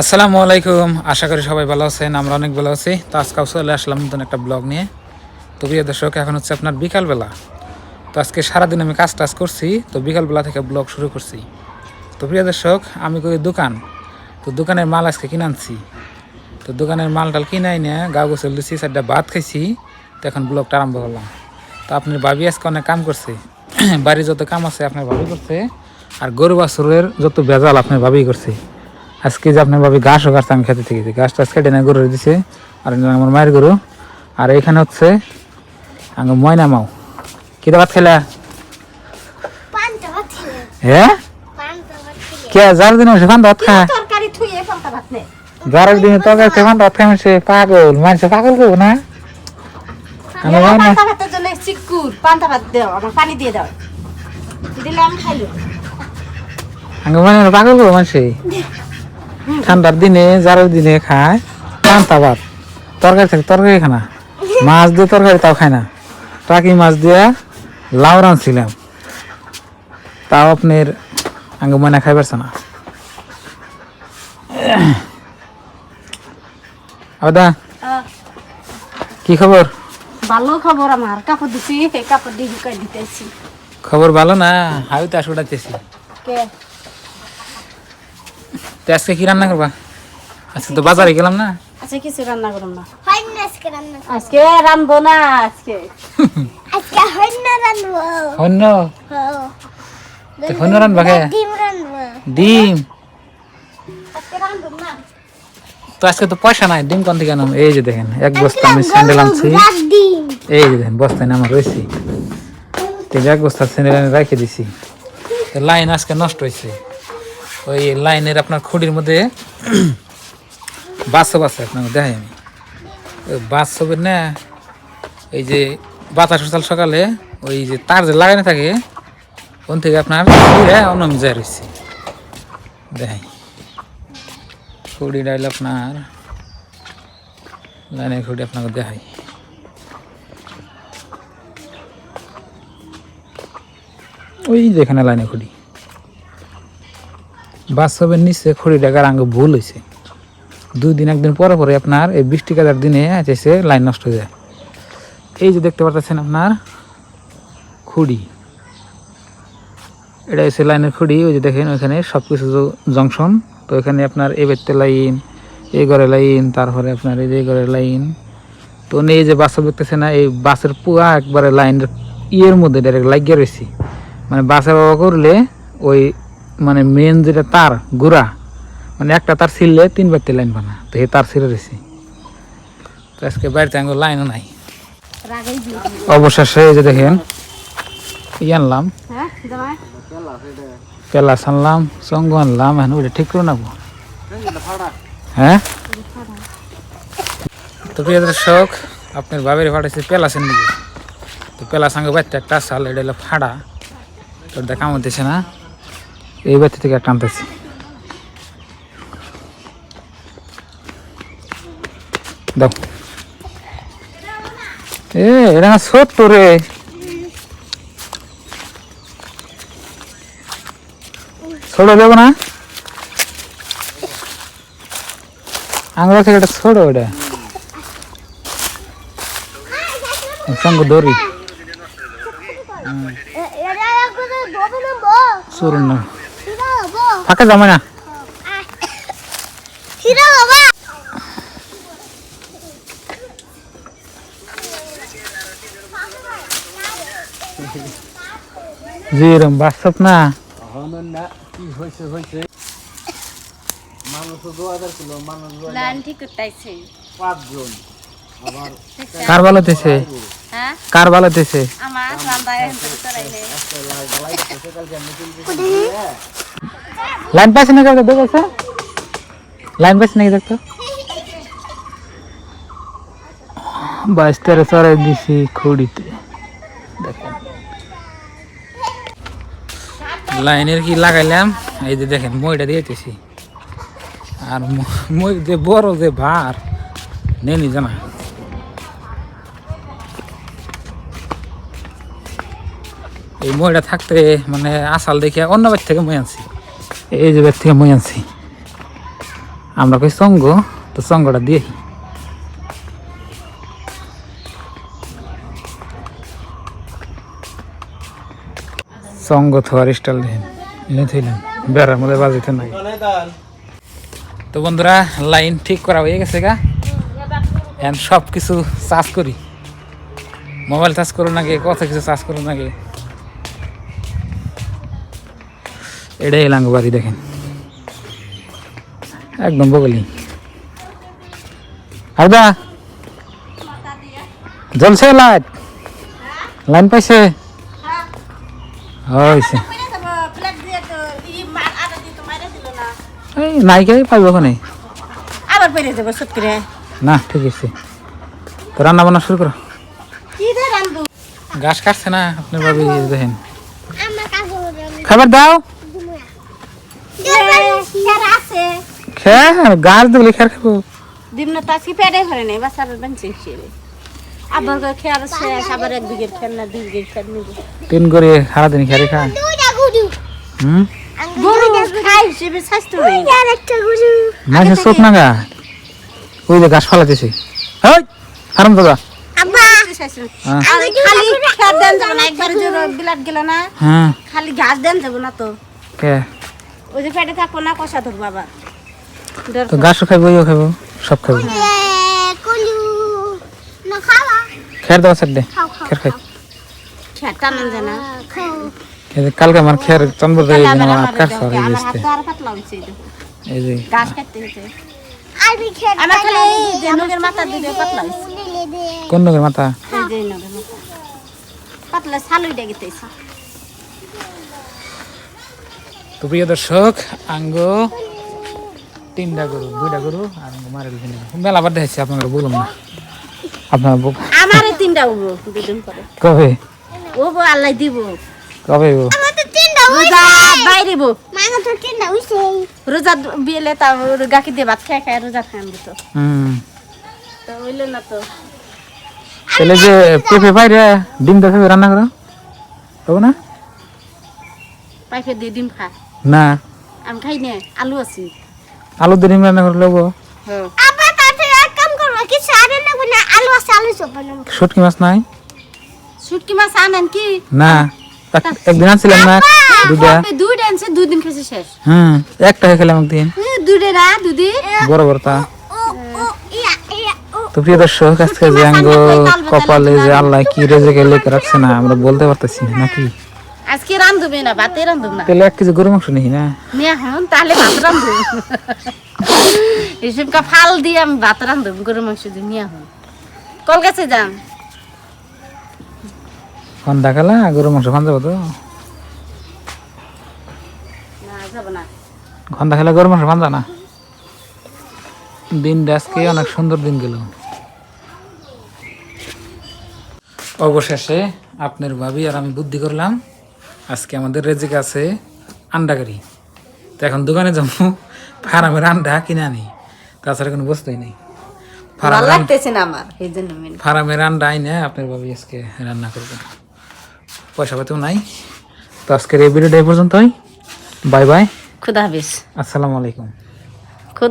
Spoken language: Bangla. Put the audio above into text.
আসসালামু আলাইকুম। আশা করি সবাই ভালো আছেন, আমরা অনেক ভালো আছি। তো আজকেও চলে আসলাম নতুন একটা ব্লগ নিয়ে। তো প্রিয় দর্শক, এখন হচ্ছে আপনার বিকালবেলা। তো আজকে সারাদিন আমি কাজ টাজ করছি, তো বিকালবেলা থেকে ব্লগ শুরু করছি। তো প্রিয় দর্শক, আমি করি দোকান। তো দোকানের মাল আজকে কিনে আনছি। তো দোকানের মাল টাল কিনে আইনে গা গোসল দিচ্ছি চারটা ভাত খাইছি। তো এখন ব্লগটা আরম্ভ করলাম। তো আপনার ভাবি আজকে অনেক কাম করছে। বাড়ির যত কাম আছে, আপনার ভাবি করছে। আর গরু বা বাছুরের যত ভেজাল, আপনার ভাবি করছে। আজকে যে আপনার ভাবি ঘাসও কাটছে আমি খেতে থেকে ঘাস টাস কেটে না গরু দিছে আর আমার মায়ের গরু। আর এখানে হচ্ছে আঙ্গ ময়না মাও। কি ভাত খেলা? পান্তা হ্যাঁ পান্তা কে যার দিন সে ফান ভাত খায়? যার দিন তরকারি সে ফান ভাত খায় সে পাগল। মানুষ পাগল করব না? আমি ময়না পান্তা ভাতের জন্য চিকুর পান্তা ভাত দাও আমার পানি দিয়ে দাও। দিলে আমি খাইলো। আঙ্গ ময়না পাগল করব মানুষে ঠান্ডার দিনে জারের দিনে খায়। পান্তা ভাত। তরকারি থাকে তরকারি খানা মাছ দিয়ে তরকারি তাও খায় না। টাকি মাছ দিয়ে লাউ রাঁধছিলাম। তাও আপনার আঙ্গ ময়না খাই পারছে না। আদা কি খবর? ভালো খবর আমার। কাপড় দিছি কাপড় দিয়ে দিতেছি। খবর ভালো না? হাইতে আসে উঠাইতেছি কে? তো আজকে কি রান্না করবা? আজকে তো বাজারে গেলাম না। আচ্ছা কিছু রান্না করুন না। হয় না আজকে রান্না আজকে রানবো না আজকে। আজকে হয় না অন্য হ্যাঁ। তো অন্য রান্নবা কে? ডিম রান্নবো। ডিম? আজকে রানবো না। তো আজকে তো পয়সা নাই ডিম কোন থেকে আনাম এই যে দেখেন এক বস্তা আমি স্যান্ডেল আনছি। ডিম। এই যে দেখেন বস্তায় আমার রয়েছে তো এক বস্তা স্যান্ডেল আমি রেখে দিছি। লাইন আজকে নষ্ট হয়েছে ওই লাইনের আপনার খুঁড়ির মধ্যে বাসব আছে আপনাকে দেখাই আমি। ওই বাসবের না, এই যে বাতাস সকাল সকালে ওই যে তার যে লাগানো থাকে ওন থেকে আপনার অনম যায় রয়েছে দেখাই। খুঁড়ি ডাইল আপনার, লাইনের খুঁড়ি আপনাকে দেখাই। ওই যেখানে লাইনে খুঁড়ি বাস্তবের নিচে খুঁড়ি ডাকার আঙ্গ ভুল হয়েছে দুই দিন, একদিন পরে পরে আপনার এই বৃষ্টি কাদার দিনে আছে লাইন নষ্ট হয়ে যায়। এই যে দেখতে পাচ্ছেন আপনার খুঁড়ি। এটা হচ্ছে লাইনের খুঁড়ি, ওই যে দেখেন ওইখানে সব কিছু জংশন। তো এখানে আপনার এই বেতে লাইন, এই ঘরে লাইন, তারপরে আপনার এই যে ঘরে লাইন। তো এই যে বাস দেখতেছে না, এই বাসের পুয়া একবারে লাইনের ইয়ের মধ্যে ডাইরেক্ট লাগিয়ে রয়েছি। মানে বাসে বাবা করলে ওই মানে মেন যেটা তার গুড়া মানে একটা তার ছিললে তিন বারটি লাইন বানা তো এই তার ছিঁড়ে রয়েছি তো আজকে বাড়িতে আঙ্গুর লাইনও নাই। অবশেষে এই যে দেখেন ই আনলাম। হ্যাঁ পেলাস আনলাম সঙ্গ আনলাম এখন ওইটা ঠিক করে নেব। হ্যাঁ? তো প্রিয় দর্শক আপনার বাবের ফাটাইছে পেলাসের নিকে তো পেলাস সঙ্গে বাচ্চা একটা সাল এটা হলো ফাড়া। তো দেখা মতেছে না। এই বাচ্চা থেকে একটা আনতেছি। দাও। এ এটা না ছোট্ট রে। ছোট দেবো না? আঙুল থেকে এটা ছোট ওটা। সঙ্গ দড়ি চুরুন না। ফাঁকা জমে না। হিরা বাবা। জি এরম বাস্তব না। লাইন ঠিক করতেছে কার বালাতেছে হ্যাঁ? কার বালাতেছে আমার রান্দায় করাইলে লাইন পাইছে না কাউকে দেখেছে লাইন পাইছে নাকি দেখতো? বাইশ, তেরো চড়াই দিছি খুঁড়িতে। দেখেন। লাইনের কি লাগাইলাম? এই যে দেখেন, মইটা দিয়েতেছি আর মই যে বড় যে ভার নেনি জানা। এই মইটা থাকতে মানে আসাল দেখে অন্য বাড়ি থেকে মই আনছি। এই যে বাড়ি থেকে মই আনছি। আমরা কই সঙ্গ, তো সঙ্গটা দিয়ে সঙ্গ থোয়ার স্টাইল দেখেন, এনে থইলাম বেড়ার মধ্যে বাজিতে নাই। তো বন্ধুরা, লাইন ঠিক করা হয়ে গেছে গা। এখন সব কিছু চার্জ করি। মোবাইল চার্জ করো নাকি কত কিছু চার্জ করো নাকি এটাই এলাঙ্গ বাড়ি দেখেন। একদম বগলি। আরদা জ্বলছে লাইট? লাইন পাইছে? হয়েছে এই নাইকাই পাইব ওখানে আবার পেরে যাব সব করে না ঠিক আছে। তো রান্না বান্না শুরু করো। গাছ কাটছে না আপনার ভাবি দেখেন। খাবার দাও। গাছ খাব পেটে ভরে নেই বাস ছেলে আবার করে খেয়ার শেষ আবার এক বিঘের খেয়ার না দুই বিঘের খেয়ার নিবো তিন করে সারাদিন খেয়ারে খা দুইটা গুরু হুম? গরু খাই হিসেবে স্বাস্থ্য নেই। আর একটা গুরু মাঝে চোখ না গা ওই যে গাছ ফালাতেছে ওই হারাম দাদা। আব্বা। হ্যাঁ। আর খালি হ্যাঁ। ঘাস দেন যাব না তো। ওই যে পেটে থাকব না কষা ধরবো আবার। তো গাছও খাইবো ইও খাইবো সব খাইবো। না দেওয়া সাইড দে খাও খাও খাই। খেয়ার টানান যায় এই যে কালকে আমার খেয়ার চন্দ্র দেয় দাও, সরে গেছে হয়েছে এই যে। ঘাস কাটতে হয়েছে আমার খালি এই যে নগের মাথা দিলে পাতলা হয়েছে কোন নগের মাথা? এই যে নগের মাথা। পাতলা ছালুই ডেগেছে তো প্রিয় দর্শক আঙ্গ তিনটা গরু দুইটা গরু আর আঙ্গ মারে মেলা বার দেখছি আপনারা বলুন না। আপনার বুক আমারে তিনটা উবো দুদিন পরে। কবে? উবো আল্লাহ দিব। কবে ও আমার তো তিনটা রোজা বাইরে বো মাঙ্গা তো তিনটা হইছে। রোজা বিয়েলে তা গাকি দিয়ে ভাত খাই খাই রোজা আমি তো হুম। তো হইল না তো। তাহলে যে পেঁপে বাইরে ডিম দিয়ে রান্না করো? তবে না? পাইপে দিয়ে ডিম খা না। আমি খাই নে আলু আছি। আলু ডিম রান্না করে লোবো হ্যাঁ। আব্বা তাতে এক কাম করব কিছু আরে লাগবে না আলু আছে আলু চপ বানাবো। শুটকি মাছ নাই? শুটকি মাছ আনেন কি? না। এক- একদিন আনছিলাম না দুটা দুইটা। আনছে দুই দিন খেয়েছে শেষ। হুম একটা হয়ে খেলাম একদিন। দুইটা না দুদিন? বড় বড় তা। ও ও ইয়া ইয়া তো প্রিয় দর্শক আজকে যে আঙ্গ কপালে যে আল্লাহ কি রেজেকে লেখে রাখছে না আমরা বলতে পারতেছি না নাকি? আজকে রান্ধবে না ভাতে রান্ধব না। তাহলে এক কেজি গরু মাংস নেই না? নিয়ে হন তাহলে ভাত রান্ধব। ফাল দিয়ে আমি ভাত রান্ধব গরু মাংস দিয়ে নিয়ে হন। কল কাছে যান। ফোন দেখালা গরু মাংস খান যাব তো ঘণ্টা খেলে গরু মাংস খান না? দিনটা আজকে অনেক সুন্দর দিন গেল। অবশেষে আপনার ভাবি আর আমি বুদ্ধি করলাম। আজকে আমাদের রেজিক আছে আন্ডা কারি। তো এখন দোকানে যাব ফার্মের আন্ডা কিনে আনি। তাছাড়া কোনো বস্তুই নেই। ফার্মের আন্ডা আইনে আপনার বাবু আজকে রান্না করবেন পয়সা পাতিও নাই। তো আজকের এই ভিডিওটা এই পর্যন্তই। Bye bye. খুদা হাফিজ। আসসালামু আলাইকুম।